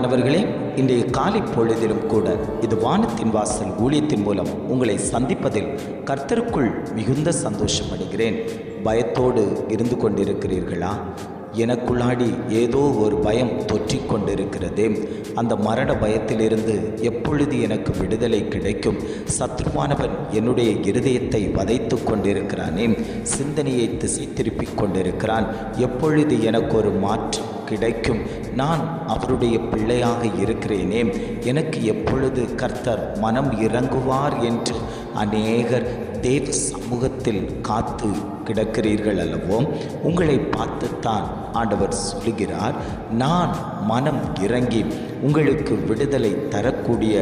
பிரியமானவர்களே இன்றைய காலை பொழுதிலும் கூட இது வானத்தின் வாசல் ஊழியத்தின் மூலம் உங்களை சந்திப்பதில் கர்த்தருக்குள் மிகுந்த சந்தோஷம் அடைகிறேன் பயத்தோடு இருந்து கொண்டிருக்கிறீர்களா? எனக்குள்ளாடி ஏதோ ஒரு பயம் தொற்றிக் கொண்டிருக்கிறதே அந்த மரண பயத்திலிருந்து எப்பொழுது எனக்கு விடுதலை கிடைக்கும்? சத்ருவானவன் என்னுடைய இருதயத்தை வதைத்து கொண்டிருக்கிறானே. சிந்தனையை திசை திருப்பிக் கொண்டிருக்கிறான். எப்பொழுது எனக்கு ஒரு மாற்றம் கிடைக்கும்? நான் அவருடைய பிள்ளையாக இருக்கிறேனே. எனக்கு எப்பொழுது கர்த்தர் மனம் இறங்குவார் என்று அநேகர் தேவ சமூகத்தில் காத்து கிடக்கிறீர்கள் அல்லவோ உங்களை பார்த்துத்தான் ஆண்டவர் சொல்லுகிறார் நான் மனம் இறங்கி உங்களுக்கு விடுதலை தரக்கூடிய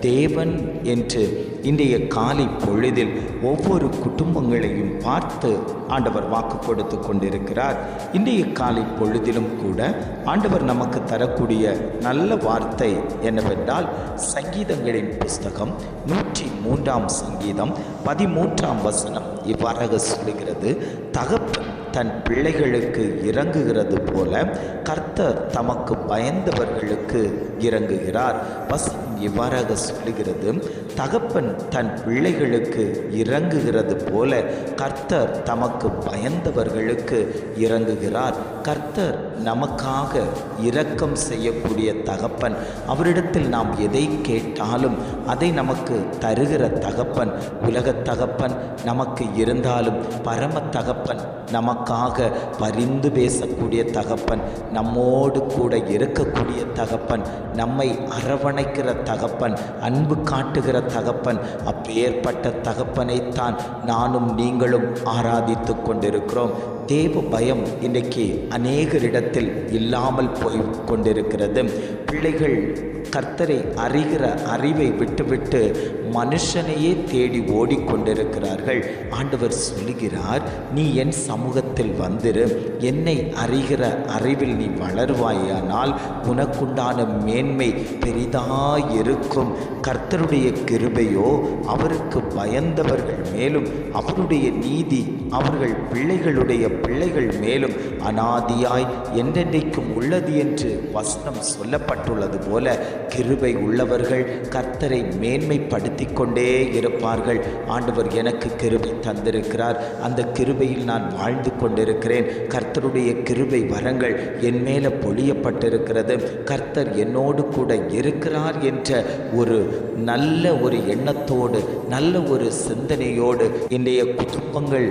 தேவன் என்று இன்றைய காலை பொழுதில் ஒவ்வொரு குடும்பங்களையும் பார்த்து ஆண்டவர் வாக்கு கொடுத்து கொண்டிருக்கிறார். இன்றைய காலை பொழுதிலும் கூட ஆண்டவர் நமக்கு தரக்கூடிய நல்ல வார்த்தை என்னவென்றால் சங்கீதங்களின் புஸ்தகம் நூற்றி மூன்றாம் சங்கீதம் பதிமூன்றாம் வசனம் இவ்வாறாக சொல்லுகிறது தகப்பன் தன் பிள்ளைகளுக்கு இறங்குகிறது போல கர்த்தர் தமக்கு பயந்தவர்களுக்கு இறங்குகிறார். வசனம் இவ்வாறாக சொல்லுகிறது தகப்பன் தன் பிள்ளைகளுக்கு இறங்குகிறது போல கர்த்தர் தமக்கு பயந்தவர்களுக்கு இறங்குகிறார். கர்த்தர் நமக்காக இரக்கம் செய்யக்கூடிய தகப்பன். அவரிடத்தில் நாம் எதை கேட்டாலும் அதை நமக்கு தருகிற தகப்பன். உலகத் தகப்பன் நமக்கு இருந்தாலும் பரம தகப்பன் நமக்காக பரிந்து பேசக்கூடிய தகப்பன் நம்மோடு கூட இருக்கக்கூடிய தகப்பன் நம்மை அரவணைக்கிற தகப்பன் அன்பு காட்டுகிற தகப்பன் அப்பேற்பட்ட தகப்பனைத்தான் நானும் நீங்களும் ஆராதித்து கொண்டிருக்கிறோம். தேவ பயம் இன்றைக்கு அநேகரிடத்தில் இல்லாமல் போய் கொண்டிருக்கிறது. பிள்ளைகள் கர்த்தரை அறிகிற அறிவை விட்டுவிட்டு மனுஷனையே தேடி ஓடிக்கொண்டிருக்கிறார்கள். ஆண்டவர் சொல்லுகிறார் நீ என் சமூகத்தில் வந்திரு. என்னை அறிகிற அறிவில் நீ வளருவாயானால் உனக்குண்டான மேன்மை பெரிதாயிருக்கும். கர்த்தருடைய கிருபையோ அவருக்கு பயந்தவர்கள் மேலும் அவருடைய நீதி அவர்கள் பிள்ளைகளுடைய பிள்ளைகள் மேலும் அனாதியாய் என்றென்றைக்கும் உள்ளது என்று வசனம் சொல்லப்பட்டுள்ளது போல கிருபை உள்ளவர்கள் கர்த்தரை மேன்மைப்படுத்தி கொண்டே இருப்பார்கள். ஆண்டவர் எனக்கு கிருபை தந்திருக்கிறார். அந்த கிருபையில் நான் வாழ்ந்து கொண்டிருக்கிறேன். கர்த்தருடைய கிருபை வரங்கள் என் மேலே பொழியப்பட்டிருக்கிறது. கர்த்தர் என்னோடு கூட இருக்கிறார் என்ற ஒரு நல்ல ஒரு எண்ணத்தோடு நல்ல ஒரு சிந்தனையோடு இன்றைய குடும்பங்கள்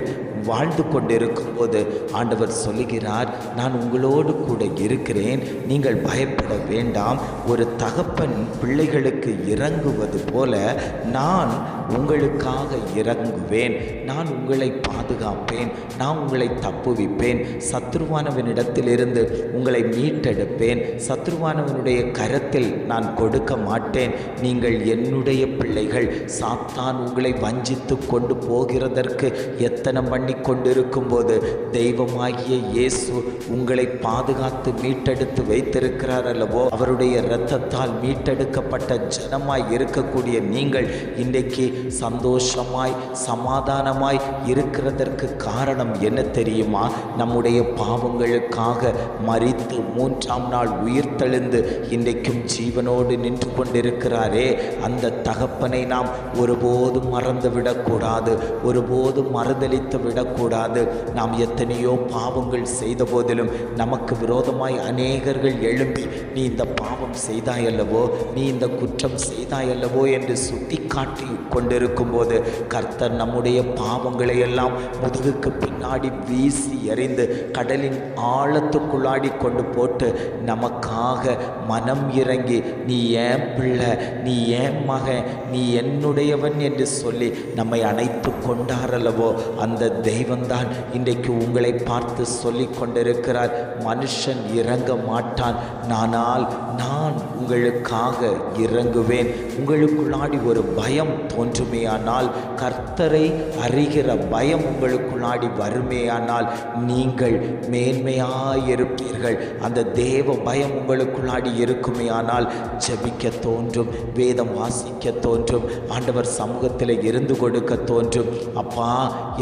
வாழ்ந்து கொண்டிருக்கும் போது ஆண்டவர் சொல்லுகிறார் நான் உங்களோடு கூட இருக்கிறேன். நீங்கள் பயப்பட வேண்டாம். ஒரு தகப்பன் பிள்ளைகளுக்கு இறங்குவது போல நான் உங்களுக்காக இறங்குவேன். நான் உங்களை பாதுகாப்பேன். நான் உங்களை தப்புவிப்பேன். சத்ருவானவனிடத்திலிருந்து உங்களை மீட்டெடுப்பேன். சத்ருவானவனுடைய கரத்தில் நான் கொடுக்க மாட்டேன். நீங்கள் என்னுடைய பிள்ளைகள். சாத்தான் உங்களை வஞ்சித்து கொண்டு போகிறதற்கு எத்தனை பண்ணி கொண்டிருக்கும் போது தெய்வமாகிய இயேசு உங்களை பாதுகாத்து மீட்டெடுத்து வைத்திருக்கிறார் அல்லவோ அவருடைய இரத்தத்தால் மீட்டெடுக்கப்பட்ட ஜனமாய் இருக்கக்கூடிய நீங்கள் இன்றைக்கு சந்தோஷமாய் சமாதானமாய் இருக்கிறதற்கு காரணம் என்ன தெரியுமா? நம்முடைய பாவங்களுக்காக மறித்து மூன்றாம் நாள் உயிர்த்தெழுந்து இன்றைக்கும் ஜீவனோடு நின்று கொண்டிருக்கிறாரே அந்த தகப்பனை நாம் ஒருபோதும் மறந்து விடக்கூடாது ஒருபோதும் மறுதளித்து விடக்கூடாது. நாம் எத்தனையோ பாவங்கள் செய்த போதிலும் நமக்கு விரோதமாய் அநேகர்கள் எழும்பி நீ இந்த பாவம் செய்தாயல்லவோ? நீ இந்த குற்றம் செய்தாயல்லவோ? என்று சுட்டி காட்டி கொண்டிருக்கும் போது கர்த்தர் நம்முடைய பாவங்களை எல்லாம் முதுகுக்கு பின்னாடி வீசி எறிந்து கடலின் ஆழத்துக்குள்ளாடி கொண்டு போட்டு நமக்காக மனம் இறங்கி நீ ஏன் பிள்ளை? நீ ஏன் மகன்? நீ என்னுடையவன்? என்று சொல்லி நம்மை அணைத்து கொண்டாரல்லவோ? அந்த தெய்வம்தான். இன்றைக்கு உங்களை பார்த்து சொல்லி கொண்டிருக்கிறார் மனுஷன் இறங்க மாட்டான். நானால் நான் உங்களுக்காக இறங்குவேன். உங்களுக்குள்ளாடி ஒரு பயம் தோன்றுமேயானால் கர்த்தரை அறிகிற பயம் உங்களுக்குள்ளாடி வருமேயானால் நீங்கள் மேன்மையாயிருப்பீர்கள். அந்த தேவ பயம் உங்களுக்குள்ளாடி இருக்குமையானால் ஜபிக்க தோன்றும் வேதம் வாசிக்க தோன்றும் ஆண்டவர் சமூகத்தில் இருந்து கொடுக்க தோன்றும். அப்பா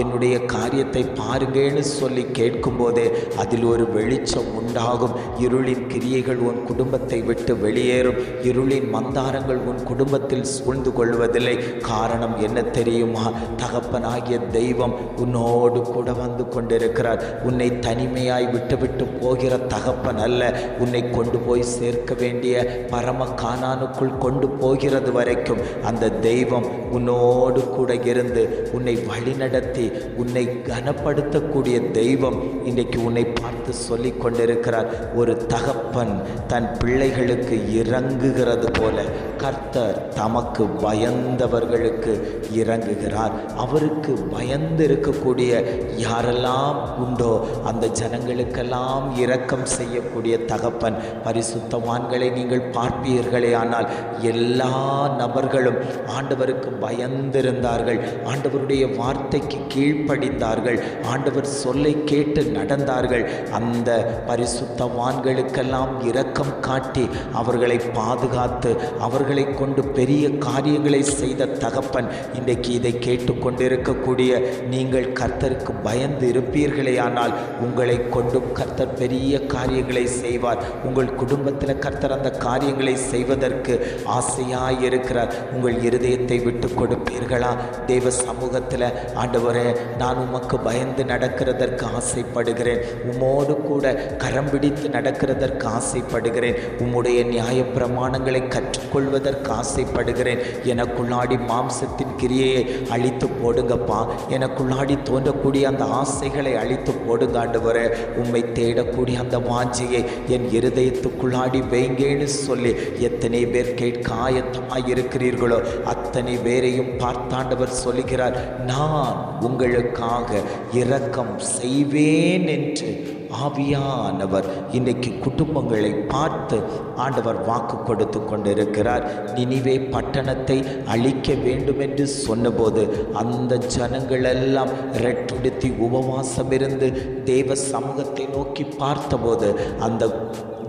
என்னுடைய காரியத்தை பாருங்கன்னு சொல்லி கேட்கும்போதே அதில் ஒரு வெளிச்சம் உண்டாகும். இருளின் கிரியைகள் உன் குடும்பத்தை விட்டு வெளியேறும். இருளின் மந்தாரங்கள் உன் குடும்பத்தில் சூழ்ந்து கொள்வதில்லை. காரணம் என்ன தெரியுமா? தகப்பனாகிய தெய்வம் உன்னோடு கூட வந்து கொண்டிருக்கிறார். உன்னை தனிமையாய் விட்டுவிட்டு போகிற தகப்பன் அல்ல. உன்னை கொண்டு போய் சேர்க்க வேண்டிய பரம காணானுக்குள் கொண்டு போகிறது வரைக்கும் அந்த தெய்வம் உன்னோடு கூட இருந்து உன்னை வழிநடத்தி உன்னை கனப்படுத்தக்கூடிய தெய்வம் இன்றைக்கு உன்னை பார்த்து சொல்லி கொண்டிருக்கிறார் ஒரு தகப்பன் தன் பிள்ளைகளுக்கு இறங்குகிறது போல கர்த்தர் தமக்கு பயந்தவர்களுக்கு இறங்குகிறார். அவருக்கு பயந்து இருக்கக்கூடிய யாரெல்லாம் உண்டோ அந்த ஜனங்களுக்கெல்லாம் இரக்கம் செய்யக்கூடிய தகப்பன். பரிசுத்தவான்களை நீங்கள் பார்ப்பீர்களே ஆனால் எல்லா நபர்களும் ஆண்டவருக்கு பயந்திருந்தார்கள். ஆண்டவருடைய வார்த்தைக்கு கீழ்ப்படி கீழ்ப்படிந்தார்கள் ஆண்டவர் சொல்லை கேட்டு நடந்தார்கள். அந்த பரிசுத்தவான்களுக்கெல்லாம் இரக்கம் காட்டி அவர்களை பாதுகாத்து அவர்களை கொண்டு பெரிய காரியங்களை செய்த தகப்பன் இன்றைக்கு இதை கேட்டுக்கொண்டிருக்கக்கூடிய நீங்கள் கர்த்தருக்கு பயந்து இருப்பீர்களே ஆனால் உங்களை கொண்டும் கர்த்தர் பெரிய காரியங்களை செய்வார். உங்கள் குடும்பத்தில் கர்த்தர் அந்த காரியங்களை செய்வதற்கு ஆசையாய் இருக்கிறார் உங்கள் இருதயத்தை விட்டு கொடுப்பீர்களா? தேவ சமூகத்தில் ஆண்டவரே நான் உமக்கு பயந்து நடக்கிறதற்கு ஆசைப்படுகிறேன். உம்மோடு கூட கரம் பிடித்து நடக்கிறதற்கு ஆசைப்படுகிறேன். உம்முடைய நியாய பிரமாணங்களை கற்றுக்கொள்வதற்கு ஆசைப்படுகிறேன். எனக்குள்ளாடி மாம்சத்தின் கிரியையை அழித்து போடுங்கப்பா. எனக்குள்ளாடி தோன்றக்கூடிய அந்த ஆசைகளை அழித்து போடுங்க ஆண்டவரே உம்மை தேடக்கூடிய அந்த வாஞ்சியை என் இருதயத்துக்குள்ளாடி வைங்கேன்னு சொல்லி எத்தனை பேர் கேட்க ஆயத்தமாக இருக்கிறீர்களோ அத்தனை பேரையும் பார்த்தாண்டவர் சொல்லுகிறார் நான் உங்களுக்காக இரக்கம் செய்வேன் என்று ஆவியானவர் இன்னைக்கு குடும்பங்களை பார்த்து ஆண்டவர் வாக்கு கொடுத்து கொண்டிருக்கிறார். நினைவே பட்டணத்தை அழிக்க வேண்டும் என்று சொன்னபோது அந்த ஜனங்களெல்லாம் ரெட்டுடுத்தி உபவாசம் இருந்து தேவ சமூகத்தை நோக்கி பார்த்தபோது அந்த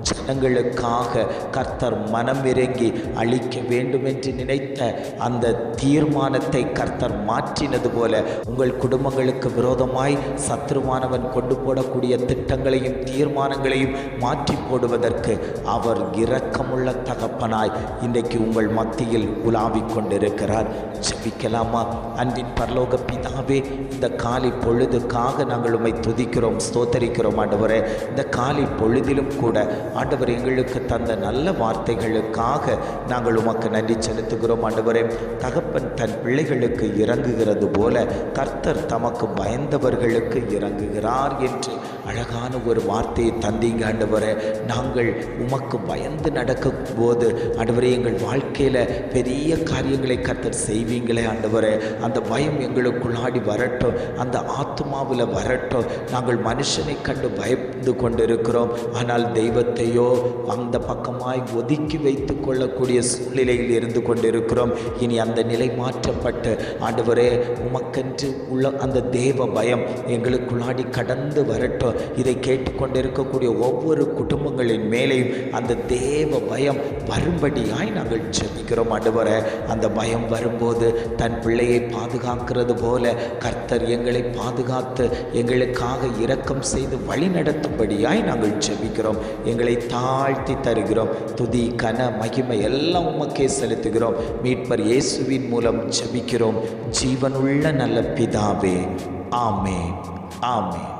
ஜனங்களுக்காக கர்த்தர் மனம் இறங்கி அழிக்க வேண்டும் என்று நினைத்த அந்த தீர்மானத்தை கர்த்தர் மாற்றினது போல உங்கள் குடும்பங்களுக்கு விரோதமாய் சத்ருவானவன் கொண்டு போடக்கூடிய திட்டங்களையும் தீர்மானங்களையும் மாற்றி போடுவதற்கு அவர் இரக்கமுள்ள தகப்பனாய் இன்றைக்கு உங்கள் மத்தியில் உலாவிக் கொண்டிருக்கிறார். ஜபிக்கலாமா? அன்பின் பரலோக பிதாவே இந்த காலை பொழுதுக்காக நாங்கள் உண்மை துதிக்கிறோம் ஸ்தோத்தரிக்கிறோம் ஆண்டவரே. இந்த காலை பொழுதிலும் கூட ஆண்டவர் எங்களுக்கு தந்த நல்ல வார்த்தைகளுக்காக நாங்கள் உமக்கு நன்றி செலுத்துகிறோம். ஆண்டவரே தகப்பன் தன் பிள்ளைகளுக்கு இறங்குகிறது போல கர்த்தர் தமக்கு பயந்தவர்களுக்கு இறங்குகிறார் என்று அழகான ஒரு வார்த்தையை தந்தீங்க ஆண்டவரே. நாங்கள் உமக்கு பயந்து நடக்கும் போது ஆண்டவரே எங்கள் வாழ்க்கையில் பெரிய காரியங்களை கர்த்தர் செய்வீங்களே ஆண்டவரே. அந்த பயம் எங்களுக்குள்ளாடி வரட்டும் அந்த ஆத்மாவில் வரட்டும். நாங்கள் மனுஷனை கண்டு பயந்து கொண்டிருக்கிறோம். ஆனால் தெய்வத்தையோ அந்த பக்கமாய் ஒதுக்கி வைத்து கொள்ளக்கூடிய சூழ்நிலையில் இருந்து கொண்டிருக்கிறோம். இனி அந்த நிலை மாற்றப்பட்டு ஆண்டவரே உமக்கென்று உள்ள அந்த தேவ பயம் எங்களுக்குள்ளாடி கடந்து வரட்டும். இதை கேட்டுக்கொண்டிருக்கக்கூடிய ஒவ்வொரு குடும்பங்களின் மேலேயும் அந்த தேவ பயம் வரும்படியாய் நாங்கள் ஜெபிக்கிறோம் ஆண்டவரே. அந்த பயம் வரும்போது தன் பிள்ளையை பாதுகாக்கிறது போல கர்த்தர் எங்களை பாதுகாத்து எங்களுக்காக இரக்கம் செய்து வழி நடத்தும்படியாய் நாங்கள் ஜெபிக்கிறோம். எங்களை தாழ்த்தி தருகிறோம். துதி கன மகிமை எல்லாம் உமக்கே செலுத்துகிறோம். மீட்பர் இயேசுவின் மூலம் ஜெபிக்கிறோம். ஜீவனுள்ள நல்ல பிதாவே. ஆமே ஆமே